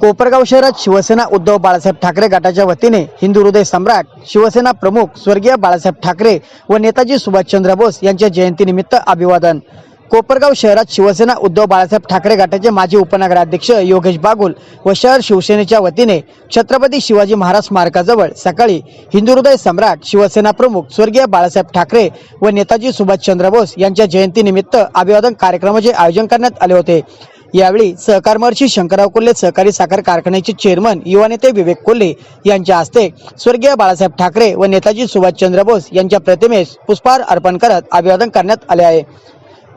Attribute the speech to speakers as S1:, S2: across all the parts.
S1: कोपरगाव शहरात शिवसेना उद्धव बाळासाहेब ठाकरे गटाच्या वतीने हिंदू हृदय सम्राट शिवसेना प्रमुख स्वर्गीय बाळासाहेब ठाकरे व नेताजी सुभाषचंद्र बोस यांच्या जयंतीनिमित्त अभिवादन. कोपरगाव शहरात शिवसेना उद्धव बाळासाहेब ठाकरे गटाचे माजी उपनगराध्यक्ष योगेश बागुल व शहर शिवसेनेच्या वतीने छत्रपती शिवाजी महाराज स्मारकाजवळ सकाळी हिंदू हृदय सम्राट शिवसेना प्रमुख स्वर्गीय बाळासाहेब ठाकरे व नेताजी सुभाषचंद्र बोस यांच्या जयंतीनिमित्त अभिवादन कार्यक्रमाचे आयोजन करण्यात आले होते. यावेळी सहकार महर्षी शंकरराव कोल्हे सहकारी साखर कारखान्याचे चेअरमन युवा नेते विवेक कोल्हे यांच्या हस्ते स्वर्गीय बाळासाहेब ठाकरे व नेताजी सुभाषचंद्र बोस यांच्या प्रतिमेस पुष्पहार अर्पण करत अभिवादन करण्यात आले आहे.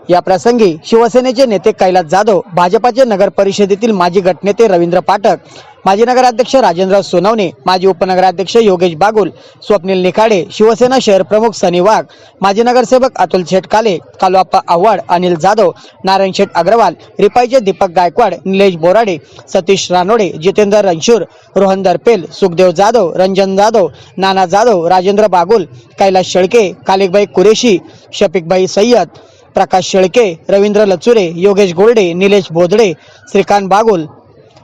S1: या प्रसंगी शिवसेनेचे नेते कैलास जाधव भाजपाचे नगर परिषदेतील माजी गटनेते रवींद्र पाठक माजी नगराध्यक्ष राजेंद्र सोनवणे माजी उपनगराध्यक्ष योगेश बागुल स्वप्नील निखाडे शिवसेना शहर प्रमुख सनी वाघ माजी नगरसेवक अतुल शेटकाले कालवाप्पा आव्हाड अनिल जाधव नारायण शेठ अग्रवाल रिपाईचे दीपक गायकवाड निलेश बोराडे सतीश रानोडे जितेंद्र रणशूर रोहन दरपेल सुखदेव जाधव रंजन जाधव नाना जाधव राजेंद्र बागुल कैलास शेळके कालिकबाई कुरेशी शफिकबाई सय्यद प्रकाश शेळके रवींद्र लचुरे योगेश गोरडे निलेश बोधडे श्रीकांत बागुल.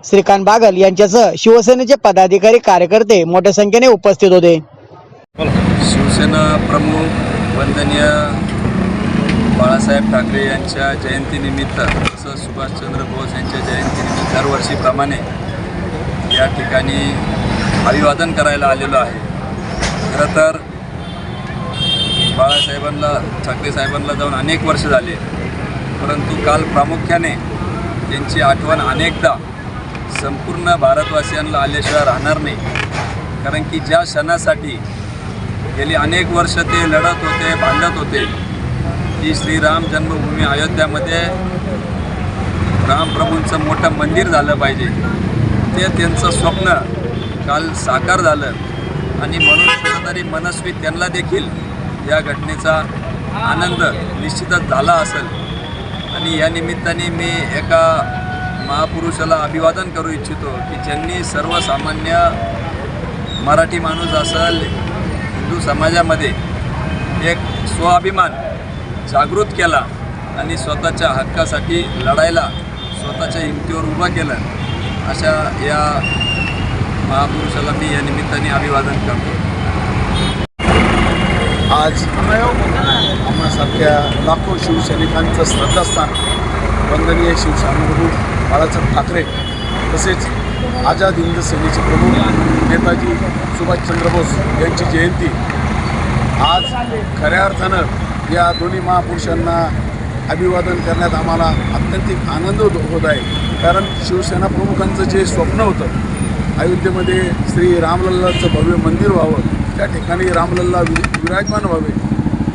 S1: श्रीकांत बागल यांच्यासह शिवसेनेचे पदाधिकारी कार्यकर्ते मोठ्या संख्येने उपस्थित होते.
S2: शिवसेना प्रमुख वंदनीय बाळासाहेब ठाकरे यांच्या जयंतीनिमित्त तसंच सुभाषचंद्र बोस यांच्या जयंतीनिमित्त दरवर्षीप्रमाणे या ठिकाणी अभिवादन करायला आलेलो आहे. खरं तर बाळासाहेबांना ठाकरे साहेबांना जाऊन अनेक वर्ष झाले. परंतु काल प्रामुख्याने त्यांची आठवण अनेकदा संपूर्ण भारतवासियांना आल्याशिवाय राहणार नाही. कारण की ज्या क्षणासाठी गेली अनेक वर्ष ते लढत होते भांडत होते की श्रीराम जन्मभूमी अयोध्यामध्ये रामप्रभूंचं मोठं मंदिर झालं पाहिजे. ते त्यांचं स्वप्न काल साकार झालं. आणि म्हणून कुठंतरी मनस्वी त्यांना देखील या घटनेचा आनंद निश्चितच झाला असेल. आणि या निमित्ताने मी एका महापुरुषाला अभिवादन करू इच्छितो की ज्यांनी सर्वसामान्य मराठी माणूस असेल हिंदू समाजामध्ये एक स्वाभिमान जागृत केला आणि स्वतःच्या हक्कासाठी लढायला स्वतःच्या हिमतीवर उभं केलं अशा या महापुरुषाला मी या निमित्ताने अभिवादन करतो.
S3: आज आम्हासारख्या लाखो शिवसैनिकांचं श्रद्धास्थान वंदनीय शिवसेनाप्रमुख बाळासाहेब ठाकरे तसेच आझाद हिंद सेनेचे प्रमुख नेताजी सुभाषचंद्र बोस यांची जयंती. आज खऱ्या अर्थानं या दोन्ही महापुरुषांना अभिवादन करण्यात आम्हाला अत्यंतिक आनंद होत होत आहे. कारण शिवसेना प्रमुखांचं जे स्वप्न होतं अयोध्येमध्ये श्री रामलल्लाचं भव्य मंदिर व्हावं त्या ठिकाणी रामलल्ला वि विराजमान व्हावे.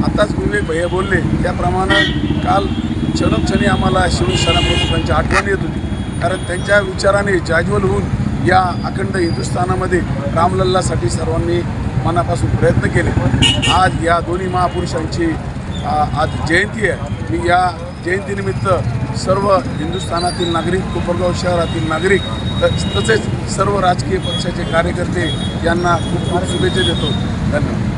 S3: आताच विवेक भैया बोलले. त्याप्रमाणे काल क्षणक्षणी आम्हाला शिवसेना प्रमुखांची आठवण येत होती. कारण त्यांच्या विचाराने जाज्वल होऊन या अखंड हिंदुस्थानामध्ये रामलल्लासाठी सर्वांनी मनापासून प्रयत्न केले. आज या दोन्ही महापुरुषांची आज जयंती आहे. मी या जयंतीनिमित्त सर्व हिंदुस्थानातील नागरिक कोपरगाव शहरातील नागरिक तसेच सर्व राजकीय पक्षाचे कार्यकर्ते यांना खूप खूप शुभेच्छा देतो. धन्यवाद.